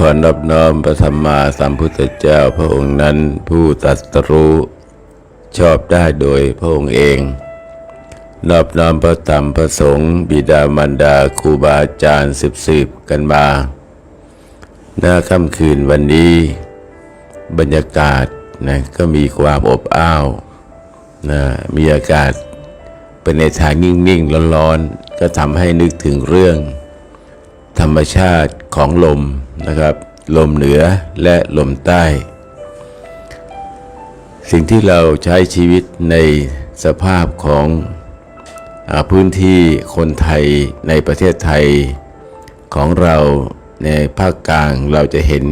ขอนอบน้อมพระสัมมาสัมพุทธเจ้าพระองค์นั้นผู้ตรัสรู้ชอบได้โดยพระองค์เอง นอบน้อมพระธรรมพระสงฆ์บิดามารดาครูบาอาจารย์สืบสืบกันมาหน้าค่ำคืนวันนี้ บรรยากาศนะก็มีความอบอ้าวนะมีอากาศเป็นในทางนิ่งๆร้อนๆก็ทำให้นึกถึงเรื่อง ธรรมชาติของลมนะครับ ลมเหนือและลมใต้ สิ่งที่เราใช้ชีวิตในสภาพของอพื้นที่คนไทยในประเทศไทยของเราในภาคกลางเราจะเห็น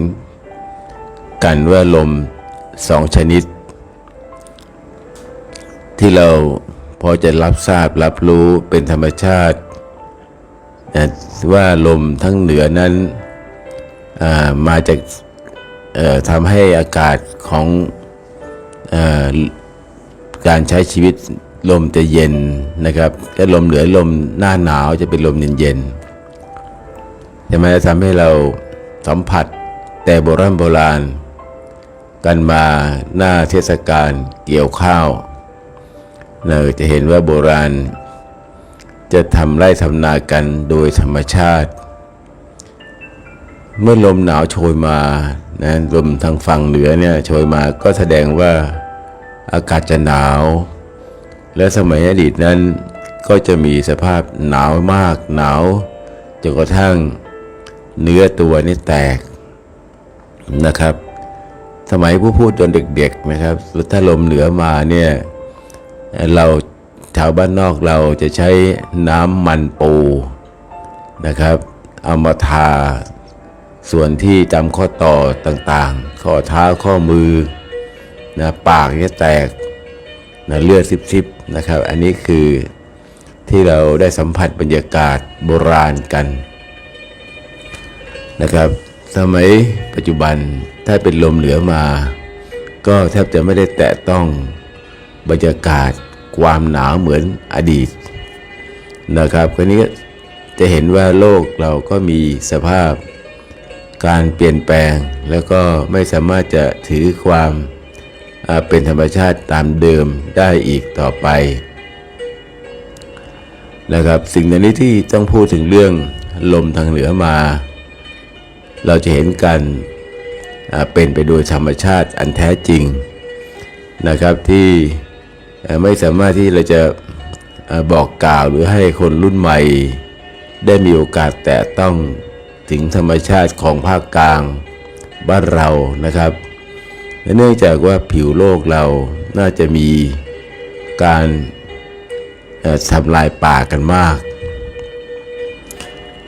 กันว่าลมสองชนิด ที่เราพอจะรับทราบรับรู้เป็นธรรมชาติ ว่าลมทั้งเหนือนั้นามาจากทำให้อากาศของอาการใช้ชีวิตลมจะเย็นนะครับและลมเหนือลมหน้าหนาวจะเป็นลมเย็นๆจะมาทำให้เราสัมผัสแต่โบราณโบราณ กันมาหน้าเทศกาลเกี่ยวข้าวเราจะเห็นว่าโบราณ จะทำไร่ทำนากันโดยธรรมชาติ เมื่อลมหนาวโชยมานะลมทางฝั่งเหนือเนี่ยโชยมาก็แสดงว่าอากาศจะหนาว และสมัยอดีตนั้นก็จะมีสภาพหนาวมากหนาวจนกระทั่งเนื้อตัวนี่แตกนะครับ สมัยผู้พูดจนเด็กๆนะครับถ้าลมเหนือมาเนี่ยเรา ชาวบ้านนอกเราจะใช้น้ำมันปูนะครับ เอามาทาส่วนที่จำข้อต่อต่างๆ ข้อเท้าข้อมือนะปากเนี่ยแตกนะเลือดซิบๆนะครับ อันนี้คือที่เราได้สัมผัสบรรยากาศโบราณกันนะครับ สมัยปัจจุบันถ้าเป็นลมเหนือมา ก็แทบจะไม่ได้แตะต้องบรรยากาศ ความหนาวเหมือนอดีตนะครับคราวนี้จะเห็นว่าโลกเราก็มีสภาพการเปลี่ยนแปลง แล้วก็ไม่สามารถจะถือความเป็นธรรมชาติตามเดิมได้อีกต่อไปนะครับสิ่งนี้ที่ต้องพูดถึงเรื่องลมทางเหนือมา เราจะเห็นกันเป็นไปโดยธรรมชาติอันแท้จริงนะครับที่ ไม่สามารถที่เราจะบอกกล่าวหรือให้คนรุ่นใหม่ ได้มีโอกาสแตะต้องถึงธรรมชาติของภาคกลางบ้านเรานะครับ เนื่องจากว่าผิวโลกเราน่าจะมีการทำลายป่ากันมาก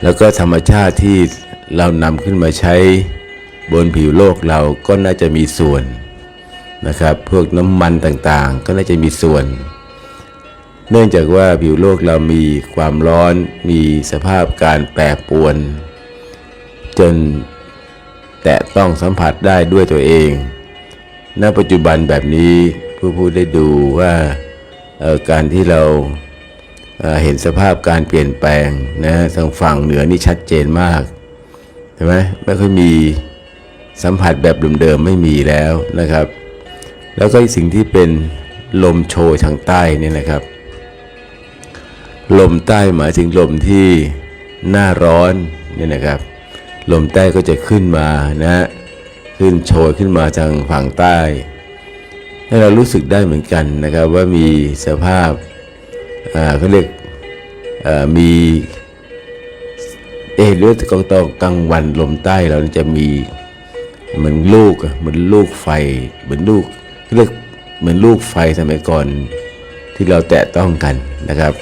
แล้วก็ธรรมชาติที่เรานำขึ้นมาใช้บนผิวโลกเราก็น่าจะมีส่วน นะครับ พวกน้ำมันต่างๆ ก็น่าจะมีส่วน เนื่องจากว่าผิวโลกเรามีความร้อน มีสภาพการแปรปรวน จนแตะต้องสัมผัสได้ด้วยตัวเอง ณ ปัจจุบันแบบนี้ผู้พูดได้ดูว่าการที่เราเห็นสภาพการเปลี่ยนแปลงนะทางฝั่งเหนือนี่ชัดเจนมากใช่ไหมไม่ค่อยมีสัมผัสแบบเดิมๆไม่มีแล้วนะครับ แล้วก็สิ่งที่เป็นลมโชยทางใต้เนี่ยนะครับ ลมใต้หมายถึงลมที่หน้าร้อนเนี่ยนะครับ ลมใต้ก็จะขึ้นมานะฮะขึ้นโชยขึ้นมาทางฝั่งใต้ให้เรารู้สึกได้เหมือนกันนะครับ ว่ามีสภาพอ่าเขาเรียกอ่ามีเอเรื่องกองตองกลางวันลมใต้เราจะมีเหมือนลูกอะเหมือนลูกไฟเหมือนลูก เรียกเหมือนลูกไฟสมัยก่อนที่เราแตะต้องกันนะครับ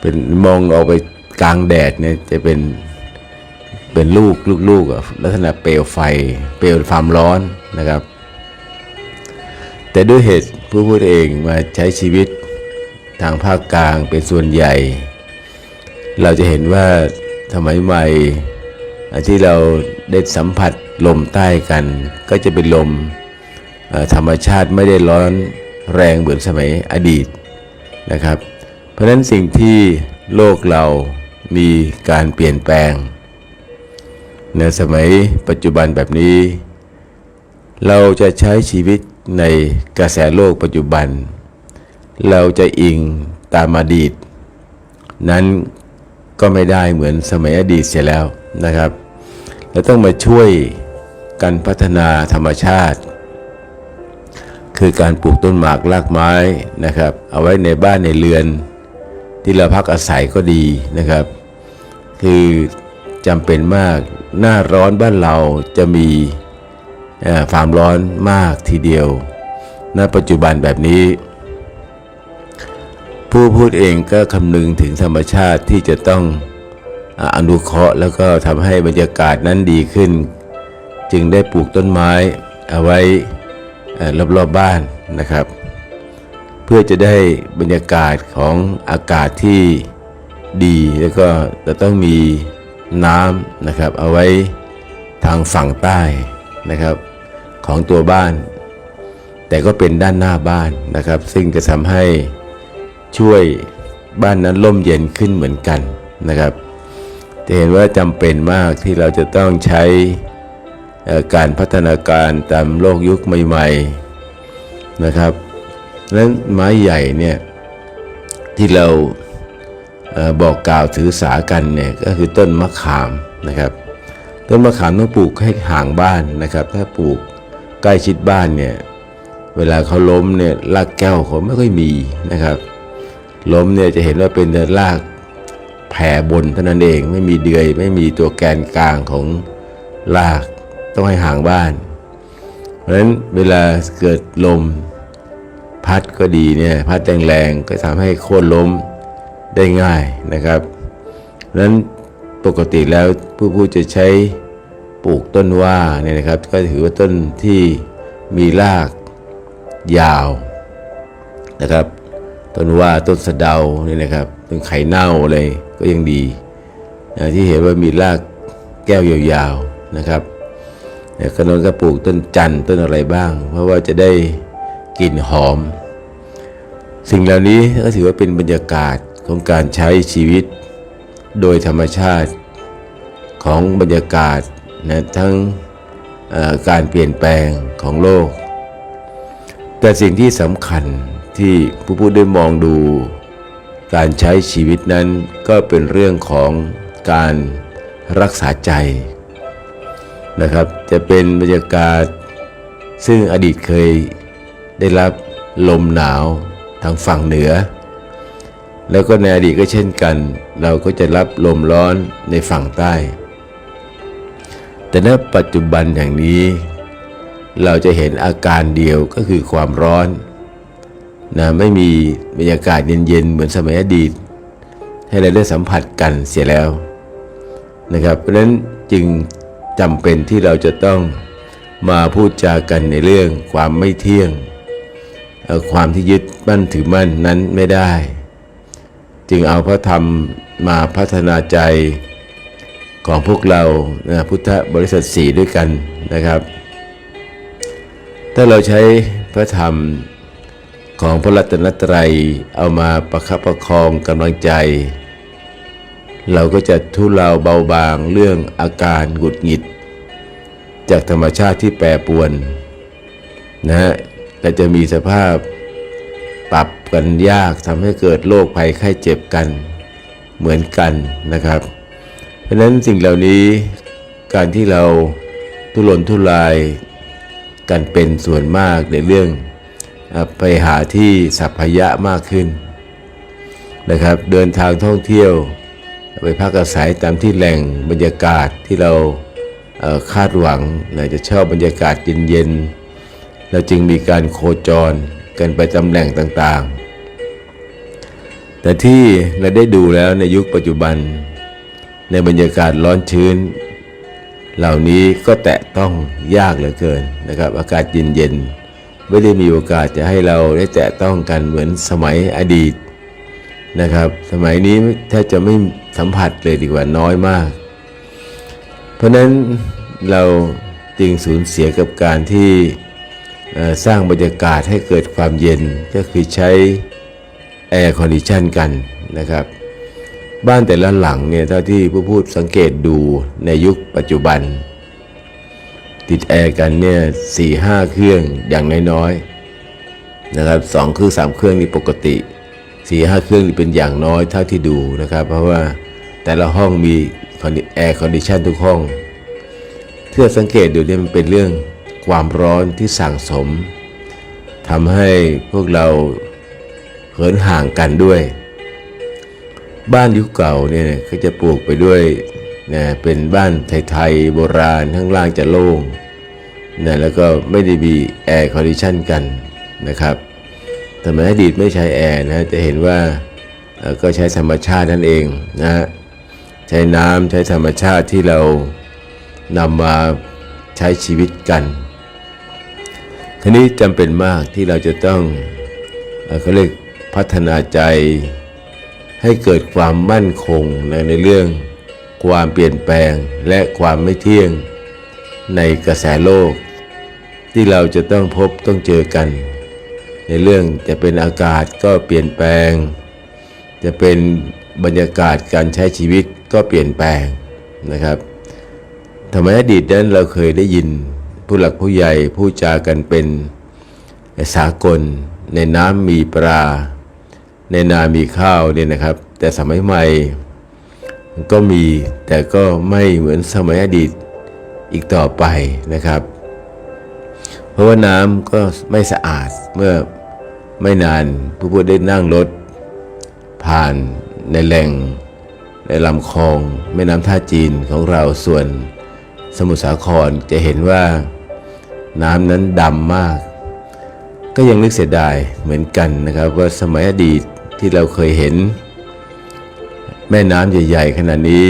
เป็นมองออกไปกลางแดดเนี่ยจะเป็นเป็นลูกลูกๆอะลักษณะเปลวไฟ เปลวความร้อนนะครับ แต่ด้วยเหตุผู้พูดเองมาใช้ชีวิตทางภาคกลางเป็นส่วนใหญ่ เราจะเห็นว่าสมัยใหม่ที่เราได้สัมผัสลมใต้กัน ก็จะเป็นลม ธรรมชาติไม่ได้ร้อนแรงเหมือนสมัยอดีตนะครับ เพราะฉะนั้นสิ่งที่โลกเรามีการเปลี่ยนแปลง ในสมัยปัจจุบันแบบนี้ เราจะใช้ชีวิตในกระแสโลกปัจจุบัน เราจะอิงตามอดีต นั้นก็ไม่ได้เหมือนสมัยอดีตเสียแล้วนะครับเราต้องมาช่วยกันพัฒนาธรรมชาติ คือการปลูกต้นหมากรากไม้นะครับ เอาไว้ในบ้านในเรือน ที่เราพักอาศัยก็ดีนะครับ คือจำเป็นมากหน้าร้อนบ้านเราจะมีความร้อนมากทีเดียวณปัจจุบันแบบนี้ ผู้พูดเองก็คำนึงถึงธรรมชาติที่จะต้องอนุเคราะห์แล้วก็ทำให้บรรยากาศนั้นดีขึ้น จึงได้ปลูกต้นไม้เอาไว้ รอบๆบ้านนะครับ เพื่อจะได้บรรยากาศของอากาศที่ดีแล้วก็จะต้องมีน้ำนะครับ เอาไว้ทางฝั่งใต้นะครับ ของตัวบ้าน แต่ก็เป็นด้านหน้าบ้านนะครับ ซึ่งจะทำให้ช่วยบ้านนั้นร่มเย็นขึ้นเหมือนกันนะครับ จะเห็นว่าจำเป็นมากที่เราจะต้องใช้ การพัฒนาการตามโลกยุคใหม่ๆนะครับนั้นไม้ใหญ่เนี่ยที่เราเออบอกกล่าวถือสากันเนี่ยก็คือต้นมะขามนะครับ ต้นมะขามต้องปลูกให้ห่างบ้านนะครับ ถ้าปลูกใกล้ชิดบ้านเนี่ยเวลาเขาล้มเนี่ยรากแก้วเขาไม่ค่อยมีนะครับ ล้มเนี่ยจะเห็นว่าเป็นแต่รากแผ่บนเท่านั้นเองไม่มีเดือย ไม่มีตัวแกนกลางของราก ต้องให้ห่างบ้าน เพราะฉะนั้นเวลาเกิดลมพัดก็ดีเนี่ยพัดแรงๆก็ทำให้โค่นล้มได้ง่ายนะครับเพราะฉะนั้นปกติแล้วผู้ผู้จะใช้ปลูกต้นว่าเนี่ยนะครับ ก็ถือว่าต้นที่มีรากยาวนะครับ ต้นว่าต้นสะเดาเนี่ยนะครับต้นไข่เน่าอะไรก็ยังดีนะที่เห็นว่ามีรากแก้วยาวๆนะครับ ขนนก็ปลูกต้นจันทร์ต้นอะไรบ้าง เพราะว่าจะได้กลิ่นหอม สิ่งเหล่านี้ก็ถือว่าเป็นบรรยากาศของการใช้ชีวิต โดยธรรมชาติของบรรยากาศนะทั้งการเปลี่ยนแปลงของโลก แต่สิ่งที่สำคัญที่ผู้พูดได้มองดู การใช้ชีวิตนั้นก็เป็นเรื่องของการรักษาใจ นะครับ จะเป็นบรรยากาศ ซึ่งอดีตเคยได้รับลมหนาวทางฝั่งเหนือ แล้วก็ในอดีตก็เช่นกัน เราก็จะรับลมร้อนในฝั่งใต้ แต่ณปัจจุบันอย่างนี้ เราจะเห็นอาการเดียวก็คือความร้อนนะไม่มีบรรยากาศเย็นๆ เหมือนสมัยอดีต ให้เราได้สัมผัสกันเสียแล้วนะครับ เพราะฉะนั้นจึง จำเป็นที่เราจะต้องมาพูดจากันในเรื่องความไม่เที่ยง ความที่ยึดมั่นถือมั่นนั้นไม่ได้ จึงเอาพระธรรมมาพัฒนาใจของพวกเรานะพุทธบริษัทสี่ด้วยกันนะครับ ถ้าเราใช้พระธรรมของพระรัตนตรัยเอามาประคับประคองกำลังใจ เราก็จะทุเลาเบาบางเรื่องอาการหงุดหงิด จากธรรมชาติที่แปรปรวนนะฮะและจะมีสภาพปรับกันยากทำให้เกิดโรคภัยไข้เจ็บกันเหมือนกันนะครับ เพราะนั้นสิ่งเหล่านี้การที่เราทุรนทุรายกันเป็นส่วนมากในเรื่องไปหาที่สัพพยะมากขึ้นนะครับ เดินทางท่องเที่ยว ไปพักอาศัยตามที่แหล่งบรรยากาศที่เราคาดหวังนะจะชอบบรรยากาศเย็นๆเราจึงมีการโคจรกันไปตำแหน่งต่างๆ แต่ที่เราได้ดูแล้วในยุคปัจจุบัน ในบรรยากาศร้อนชื้น เหล่านี้ก็แตะต้องยากเหลือเกินนะครับ อากาศเย็นๆไม่ได้มีโอกาสจะให้เราได้แตะต้องกันเหมือนสมัยอดีต นะครับ สมัยนี้แทบจะไม่สัมผัสเลยดีกว่าน้อยมาก เพราะนั้นเราจึงสูญเสียกับการที่สร้างบรรยากาศให้เกิดความเย็นก็คือใช้แอร์คอนดิชันกันนะครับ บ้านแต่ละหลังเนี่ยเท่าที่ผู้พูดสังเกตดูในยุคปัจจุบัน ติดแอร์กันเนี่ยสี่ห้าเครื่องอย่างน้อยๆนะครับสองเครื่องสามเครื่องนี่ปกติ สี่ห้าเครื่องเป็นอย่างน้อยเท่าที่ดูนะครับ เพราะว่าแต่ละห้องมีแอร์คอนดิชันทุกห้องที่เราสังเกตดูเนี่ยมันเป็นเรื่องความร้อนที่สั่งสมทำให้พวกเราเหินห่างกันด้วย บ้านยุคเก่าเนี่ยก็จะปลูกไปด้วยนะเป็นบ้านไทยๆโบราณข้างล่างจะโล่งนะแล้วก็ไม่ได้มีแอร์คอนดิชันกันนะครับ แต่ในอดีตไม่ใช้แอร์นะจะเห็นว่าก็ใช้ธรรมชาตินั่นเองนะฮะใช้น้ำใช้ธรรมชาติที่เรานำมาใช้ชีวิตกันทีนี้จำเป็นมากที่เราจะต้องเอ่อเขาเรียกพัฒนาใจให้เกิดความมั่นคงในในเรื่องความเปลี่ยนแปลงและความไม่เที่ยงในกระแสโลก ที่เราจะต้องพบต้องเจอกัน ในเรื่องจะเป็นอากาศก็เปลี่ยนแปลง จะเป็นบรรยากาศการใช้ชีวิตก็เปลี่ยนแปลงนะครับทำไมอดีตนั้นเราเคยได้ยินผู้หลักผู้ใหญ่ผู้จากันเป็นสากล ในน้ำมีปลา ในนามีข้าวเนี่ยนะครับ แต่สมัยใหม่ก็มีแต่ก็ไม่เหมือนสมัยอดีตอีกต่อไปนะครับ เพราะว่าน้ำก็ไม่สะอาดเมื่อไม่นานผู้พูดได้นั่งรถ ผ่านในแหล่งในลำคลองแม่น้ำท่าจีนของเราส่วนสมุทรสาครจะเห็นว่าน้ำนั้นดำมาก ก็ยังนึกเสียดายเหมือนกันนะครับ ว่าสมัยอดีตที่เราเคยเห็น แม่น้ำใหญ่ ๆ ขนาดนี้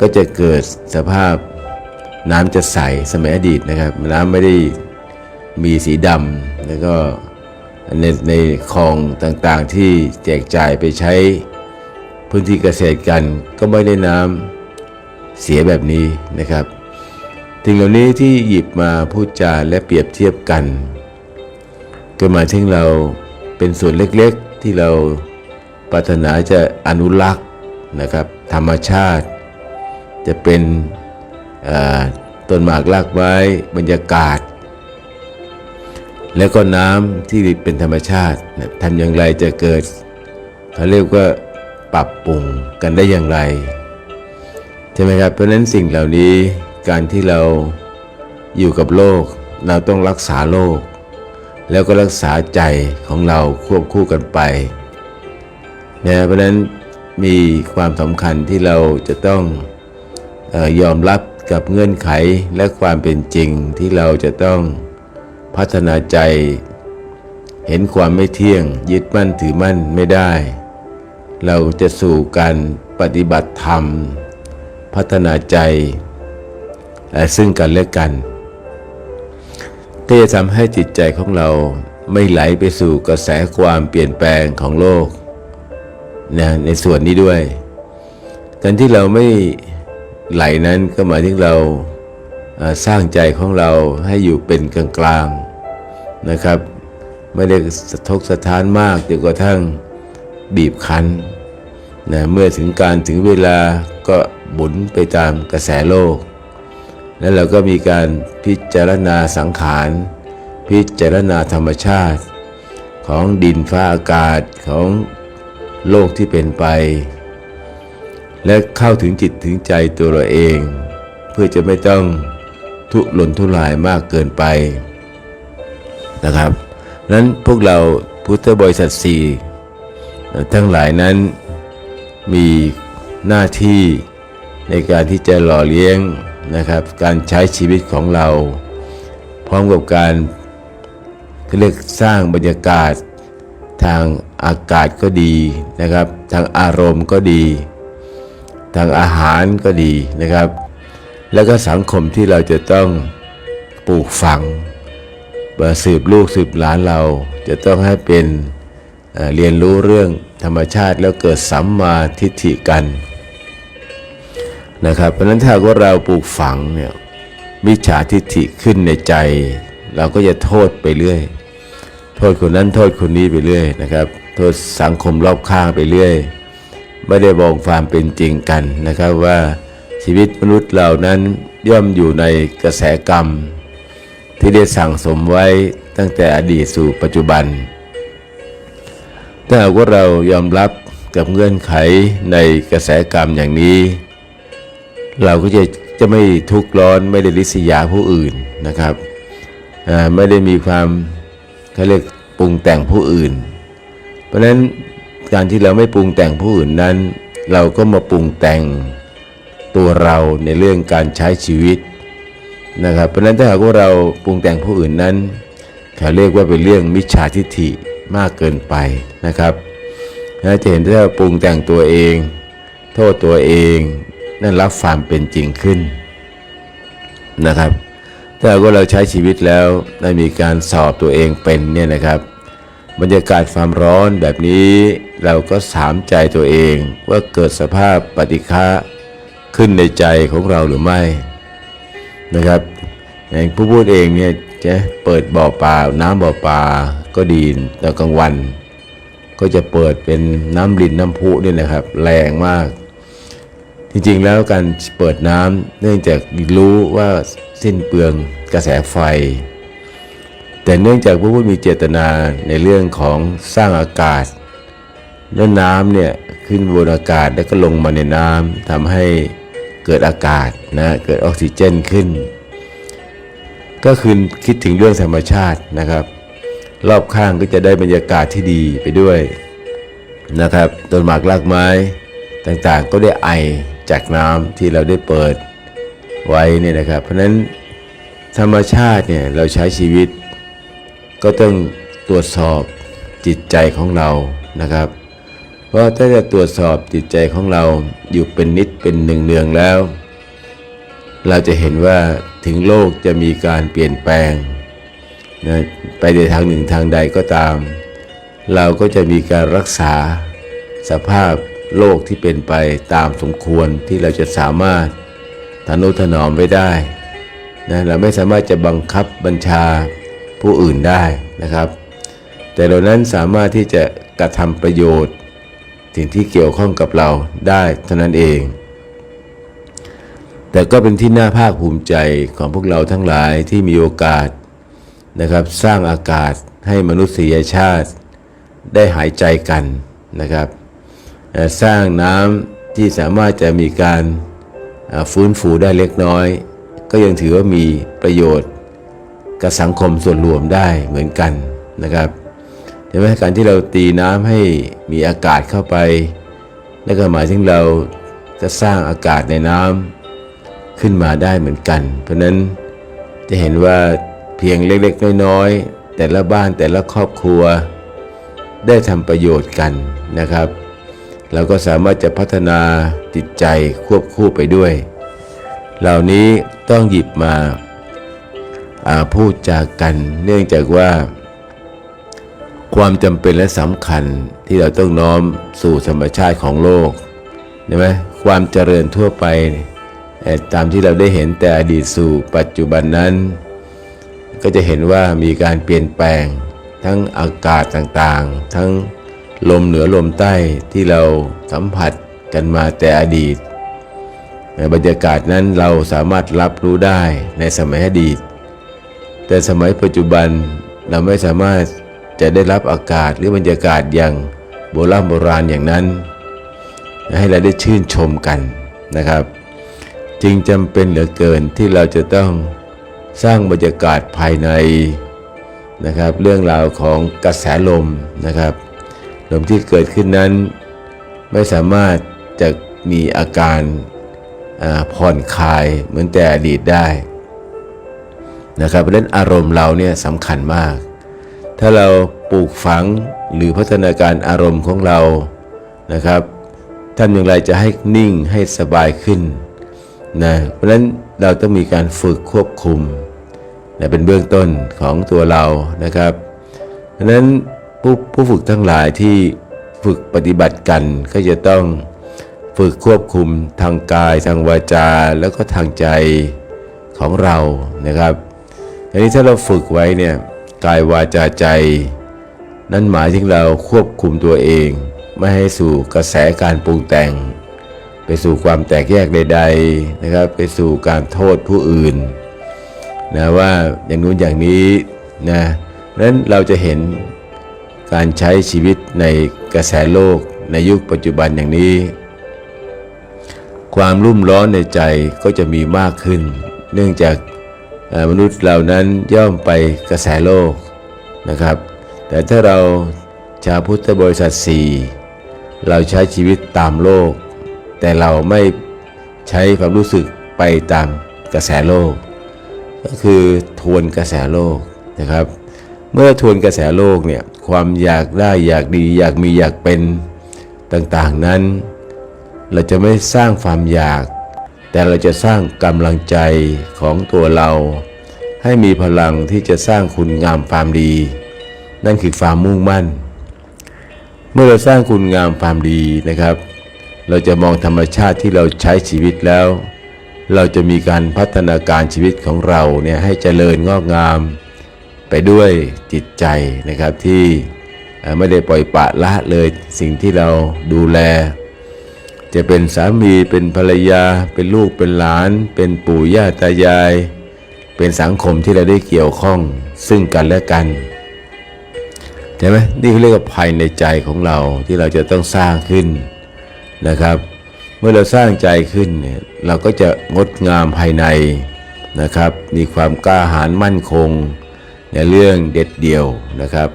ก็จะเกิดสภาพ น้ำจะใสสมัยอดีตนะครับ น้ำไม่ได้มีสีดำแล้วก็ในในคลองต่างๆที่แจกจ่ายไปใช้พื้นที่เกษตรกัน ก็ไม่ได้น้ำเสียแบบนี้นะครับสิ่งเหล่านี้ที่หยิบมาพูดจาและเปรียบเทียบกัน ก็หมายถึงเราเป็นส่วนเล็กๆที่เราปรารถนาจะอนุรักษ์นะครับ ธรรมชาติ จะเป็น ต้นหมากรากไม้บรรยากาศ แล้วก็น้ำที่เป็นธรรมชาติทำอย่างไรจะเกิดเขาเรียกว่าปรับปรุงกันได้อย่างไรใช่ไหมครับเพราะฉะนั้นสิ่งเหล่านี้การที่เราอยู่กับโลก เราต้องรักษาโลก แล้วก็รักษาใจของเราควบคู่กันไปนะเพราะฉะนั้นมีความสำคัญที่เราจะต้องออยอมรับ กับเงื่อนไขและความเป็นจริงที่เราจะต้องพัฒนาใจ เห็นความไม่เที่ยงยึดมั่นถือมั่นไม่ได้ เราจะสู่การปฏิบัติธรรม พัฒนาใจเอ่อซึ่งกันและกันที่จะทำให้จิตใจของเราไม่ไหลไปสู่กระแสความเปลี่ยนแปลงของโลกนะในส่วนนี้ด้วย การที่เราไม่ ไหลนั้นก็หมายถึงเราสร้างใจของเราให้อยู่เป็นกลางกลางนะครับ ไม่ได้สะทกสะท้านมากจนกระทั่งบีบคั้นนะเมื่อถึงการถึงเวลาก็บุนไปตามกระแสโลก แล้วเราก็มีการพิจารณาสังขาร พิจารณาธรรมชาติ ของดินฟ้าอากาศของโลกที่เป็นไป และเข้าถึงจิตถึงใจตัวเราเอง เพื่อจะไม่ต้องทุรนทุรายมากเกินไปนะครับนั้นพวกเราพุทธบริษัทสี่ทั้งหลายนั้นมีหน้าที่ในการที่จะหล่อเลี้ยงนะครับ การใช้ชีวิตของเรา พร้อมกับการเรียกสร้างบรรยากาศทางอากาศก็ดีนะครับ ทางอารมณ์ก็ดี ทางอาหารก็ดีนะครับ แล้วก็สังคมที่เราจะต้องปลูกฝังสืบลูกสืบหลานเราจะต้องให้เป็นเรียนรู้เรื่องธรรมชาติแล้วเกิดสัมมาทิฏฐิกันนะครับ เพราะฉะนั้นถ้าว่าเราปลูกฝังเนี่ยมิจฉาทิฏฐิขึ้นในใจ เราก็จะโทษไปเรื่อย โทษคนนั้นโทษคนนี้ไปเรื่อยนะครับ โทษสังคมรอบข้างไปเรื่อย ไม่ได้มองความเป็นจริงกันนะครับว่าชีวิตมนุษย์เรานั้นย่อมอยู่ในกระแสกรรม ที่ได้สั่งสมไว้ตั้งแต่อดีตสู่ปัจจุบัน ถ้าหากว่าเรายอมรับกับเงื่อนไขในกระแสกรรมอย่างนี้ เราก็จะจะไม่ทุกข์ร้อนไม่ได้ริษยาผู้อื่นนะครับไม่ได้มีความเขาเรียกปรุงแต่งผู้อื่น เพราะนั้น การที่เราไม่ปรุงแต่งผู้อื่นนั้น เราก็มาปรุงแต่งตัวเราในเรื่องการใช้ชีวิตนะครับเพราะนั้นถ้าหากว่าเราปรุงแต่งผู้อื่นนั้นเขาเรียกว่าเป็นเรื่องมิจฉาทิฐิมากเกินไปนะครับนะจะเห็นถ้าปรุงแต่งตัวเอง โทษตัวเอง นั่นรับความเป็นจริงขึ้นนะครับ ถ้าหากว่าเราใช้ชีวิตแล้วได้มีการสอบตัวเองเป็นเนี่ยนะครับ บรรยากาศความร้อนแบบนี้เราก็ถามใจตัวเองว่าเกิดสภาพปฏิฆะขึ้นในใจของเราหรือไม่นะครับอย่างผู้พูดเองเนี่ยจะเปิดบ่อปลาน้ำบ่อปลาก็ดีตอนกลางวัน ก็จะเปิดเป็นน้ำลินน้ำพุเนี่ยนะครับ แรงมาก จริงๆแล้วการเปิดน้ำเนื่องจากรู้ว่าสิ้นเปลืองกระแสไฟ แต่เนื่องจากพระพุทธมีเจตนาในเรื่องของสร้างอากาศ แล้วน้ำเนี่ยขึ้นบนอากาศแล้วก็ลงมาในน้ำทำให้เกิดอากาศนะเกิดออกซิเจนขึ้น ก็คือคิดถึงเรื่องธรรมชาตินะครับ รอบข้างก็จะได้บรรยากาศที่ดีไปด้วยนะครับต้นหมากรากไม้ต่างๆก็ได้ไอจากน้ำที่เราได้เปิดไว้เนี่ยนะครับ เพราะฉะนั้นธรรมชาติเนี่ยเราใช้ชีวิต ก็ต้องตรวจสอบจิตใจของเรานะครับ เพราะถ้าจะตรวจสอบจิตใจของเราอยู่เป็นนิดเป็นหนึ่งเนืองแล้ว เราจะเห็นว่าถึงโลกจะมีการเปลี่ยนแปลงนะไปในทางหนึ่งทางใดก็ตาม เราก็จะมีการรักษาสภาพโลกที่เป็นไปตามสมควรที่เราจะสามารถทนุถนอมไว้ได้นะเราไม่สามารถจะบังคับบัญชา ผู้อื่นได้นะครับ แต่เรานั้นสามารถที่จะกระทำประโยชน์ สิ่งที่เกี่ยวข้องกับเราได้เท่านั้นเอง แต่ก็เป็นที่น่าภาคภูมิใจของพวกเราทั้งหลายที่มีโอกาสนะครับ สร้างอากาศให้มนุษยชาติได้หายใจกันนะครับ สร้างน้ำที่สามารถจะมีการฟื้นฟูได้เล็กน้อย ก็ยังถือว่ามีประโยชน์ กับสังคมส่วนรวมได้เหมือนกันนะครับใช่ไหมการที่เราตีน้ำให้มีอากาศเข้าไปนั่นก็หมายถึงเราจะสร้างอากาศในน้ำขึ้นมาได้เหมือนกัน เพราะฉะนั้นจะเห็นว่าเพียงเล็กๆน้อยๆแต่ละบ้านแต่ละครอบครัว ได้ทำประโยชน์กันนะครับ เราก็สามารถจะพัฒนาจิตใจควบคู่ไปด้วย เหล่านี้ต้องหยิบมา พูดจากกัน เนื่องจากว่า ความจำเป็นและสำคัญที่เราต้องน้อมสู่ธรรมชาติของโลกเห็นไหมความเจริญทั่วไป ตามที่เราได้เห็นแต่อดีตสู่ปัจจุบันนั้น ก็จะเห็นว่ามีการเปลี่ยนแปลง ทั้งอากาศต่างๆ ทั้งลมเหนือลมใต้ที่เราสัมผัสกันมาแต่อดีตบรรยากาศนั้นเราสามารถรับรู้ได้ในสมัยอดีต แต่สมัยปัจจุบันเราไม่สามารถจะได้รับอากาศหรือบรรยากาศอย่างโบราณโบราณอย่างนั้น ให้เราได้ชื่นชมกันนะครับ จึงจำเป็นเหลือเกินที่เราจะต้องสร้างบรรยากาศภายในนะครับ เรื่องราวของกระแสลมนะครับ ลมที่เกิดขึ้นนั้น ไม่สามารถจะมีอาการผ่อนคลายเหมือนแต่อดีตได้ นะครับเพราะฉะนั้นอารมณ์เราเนี่ยสำคัญมาก ถ้าเราปลูกฝังหรือพัฒนาการอารมณ์ของเรานะครับทำอย่างไรจะให้นิ่งให้สบายขึ้นนะเพราะฉะนั้นเราต้องมีการฝึกควบคุมนะเป็นเบื้องต้นของตัวเรานะครับ เพราะฉะนั้นผู้ผู้ฝึกทั้งหลายที่ฝึกปฏิบัติกันก็จะต้องฝึกควบคุมทางกาย ทางวาจา แล้วก็ทางใจของเรานะครับ อันนี้ถ้าเราฝึกไว้เนี่ยกายวาจาใจ นั่นหมายถึงเราควบคุมตัวเอง ไม่ให้สู่กระแสการปรุงแต่ง ไปสู่ความแตกแยกใด ๆนะครับ ไปสู่การโทษผู้อื่นนะว่าอย่างนู้นอย่างนี้นะนั้นเราจะเห็นการใช้ชีวิตในกระแสโลกในยุคปัจจุบันอย่างนี้ ความรุ่มร้อนในใจก็จะมีมากขึ้น เนื่องจาก มนุษย์เหล่านั้นย่อมไปกระแสโลกนะครับ แต่ถ้าเราชาวพุทธบริษัทสี่เราใช้ชีวิตตามโลก แต่เราไม่ใช้ความรู้สึกไปตามกระแสโลก ก็คือทวนกระแสโลกนะครับ เมื่อทวนกระแสโลกเนี่ยความอยากได้อยากดีอยากมีอยากเป็นต่างๆนั้น เราจะไม่สร้างความอยาก แต่เราจะสร้างกำลังใจของตัวเรา ให้มีพลังที่จะสร้างคุณงามความดี นั่นคือความมุ่งมั่น เมื่อเราสร้างคุณงามความดีนะครับ เราจะมองธรรมชาติที่เราใช้ชีวิตแล้ว เราจะมีการพัฒนาการชีวิตของเราเนี่ยให้เจริญงอกงาม ไปด้วยจิตใจนะครับที่ไม่ได้ปล่อยปละละเลยสิ่งที่เราดูแล จะเป็นสามีเป็นภรรยา เป็นลูกเป็นหลาน เป็นปู่ย่าตายาย เป็นสังคมที่เราได้เกี่ยวข้องซึ่งกันและกันใช่ไหมนี่เขาเรียกว่าภายในใจของเราที่เราจะต้องสร้างขึ้นนะครับ เมื่อเราสร้างใจขึ้นเนี่ยเราก็จะงดงามภายในนะครับ มีความกล้าหาญมั่นคง ในเรื่องเด็ดเดี่ยวนะครับ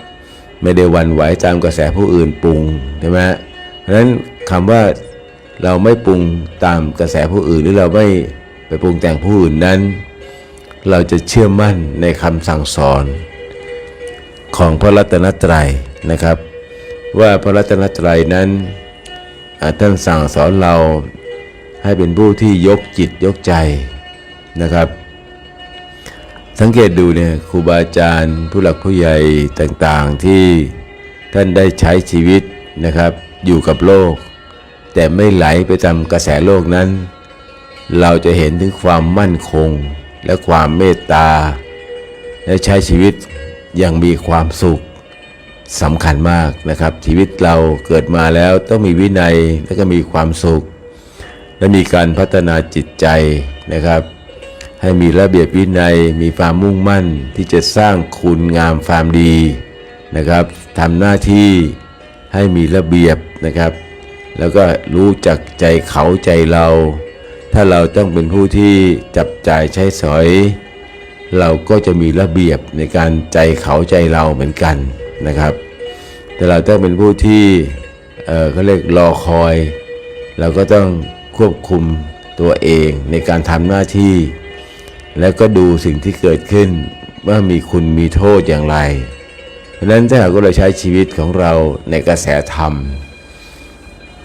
ไม่ได้วันไหวตามกระแสผู้อื่นปรุงใช่ไหมเพราะฉะนั้นคำว่า เราไม่ปรุงตามกระแสผู้อื่น หรือเราไม่ไปปรุงแต่งผู้อื่นนั้น เราจะเชื่อมั่นในคำสั่งสอน ของพระรัตนตรัยนะครับ ว่าพระรัตนตรัยนั้นท่านสั่งสอนเราให้เป็นผู้ที่ยกจิตยกใจนะครับ สังเกตดูเนี่ยครูบาอาจารย์ ผู้หลักผู้ใหญ่ต่างๆที่ท่านได้ใช้ชีวิตนะครับ อยู่กับโลก แต่ไม่ไหลไปตามกระแสโลกนั้น เราจะเห็นถึงความมั่นคงและความเมตตา และใช้ชีวิตอย่างมีความสุขสำคัญมากนะครับ ชีวิตเราเกิดมาแล้วต้องมีวินัยและก็มีความสุข และมีการพัฒนาจิตใจนะครับ ให้มีระเบียบวินัยมีความมุ่งมั่นที่จะสร้างคุณงามความดีนะครับทำหน้าที่ให้มีระเบียบนะครับ แล้วก็รู้จักใจเขาใจเรา ถ้าเราต้องเป็นผู้ที่จับจ่ายใช้สอย เราก็จะมีระเบียบในการใจเขาใจเราเหมือนกันนะครับ แต่เราต้องเป็นผู้ที่เอ่อเขาเรียกรอคอย เราก็ต้องควบคุมตัวเองในการทำหน้าที่ แล้วก็ดูสิ่งที่เกิดขึ้นว่ามีคุณมีโทษอย่างไร เพราะฉะนั้นถ้าหากว่าเราใช้ชีวิตของเราในกระแสธรรม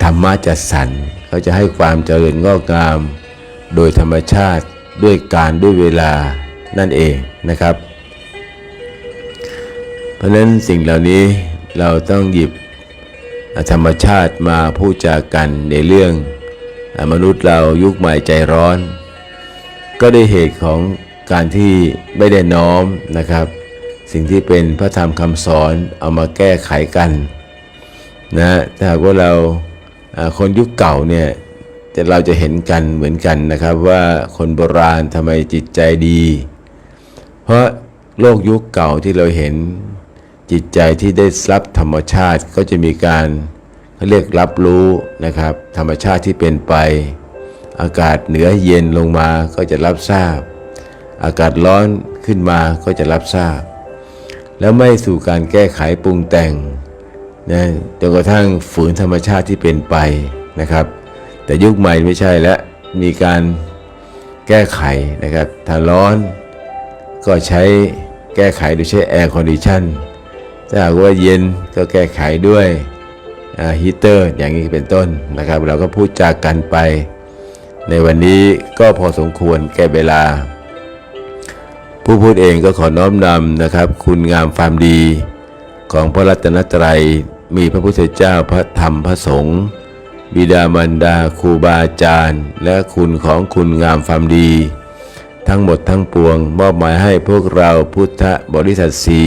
ธรรมะจัดสรรเขาจะให้ความเจริญงอกงาม โดยธรรมชาติด้วยการด้วยเวลานั่นเองนะครับ เพราะนั้นสิ่งเหล่านี้เราต้องหยิบธรรมชาติมาพูดจากันในเรื่องมนุษย์เรายุคใหม่ใจร้อน ก็ได้เหตุของการที่ไม่ได้น้อมนะครับ สิ่งที่เป็นพระธรรมคำสอนเอามาแก้ไขกันนะถ้าหากว่าเรา คนยุคเก่าเนี่ยเราจะเห็นกันเหมือนกันนะครับว่าคนโบราณทำไมจิตใจดี เพราะโลกยุคเก่าที่เราเห็นจิตใจที่ได้รับธรรมชาติก็จะมีการเขาเรียกรับรู้นะครับ ธรรมชาติที่เป็นไป อากาศเหนือเย็นลงมาก็จะรับทราบ อากาศร้อนขึ้นมาก็จะรับทราบ แล้วไม่สู่การแก้ไขปรุงแต่ง นะจนกระทั่งฝืนธรรมชาติที่เป็นไปนะครับ แต่ยุคใหม่ไม่ใช่แล้วมีการแก้ไขนะครับถ้าร้อนก็ใช้แก้ไขโดยใช้แอร์คอนดิชันถ้าหากว่าเย็นก็แก้ไขด้วยฮีเตอร์อย่างนี้เป็นต้นนะครับ เราก็พูดจากกันไป ในวันนี้ก็พอสมควรแก่เวลา ผู้พูดเองก็ขอน้อมนำนะครับ คุณงามความดีของพระรัตนตรัย มีพระพุทธเจ้าพระธรรมพระสงฆ์บิดามารดาครูบาอาจารย์ และคุณของคุณงามความดี ทั้งหมดทั้งปวงมอบหมายให้พวกเราพุทธบริษัทสี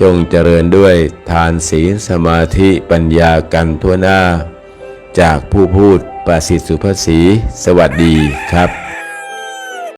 จจงเจริญด้วยทานศีลสมาธิปัญญากันทั่วหน้า จากผู้พูดประสิทธิสุภาษีสวัสดีครับ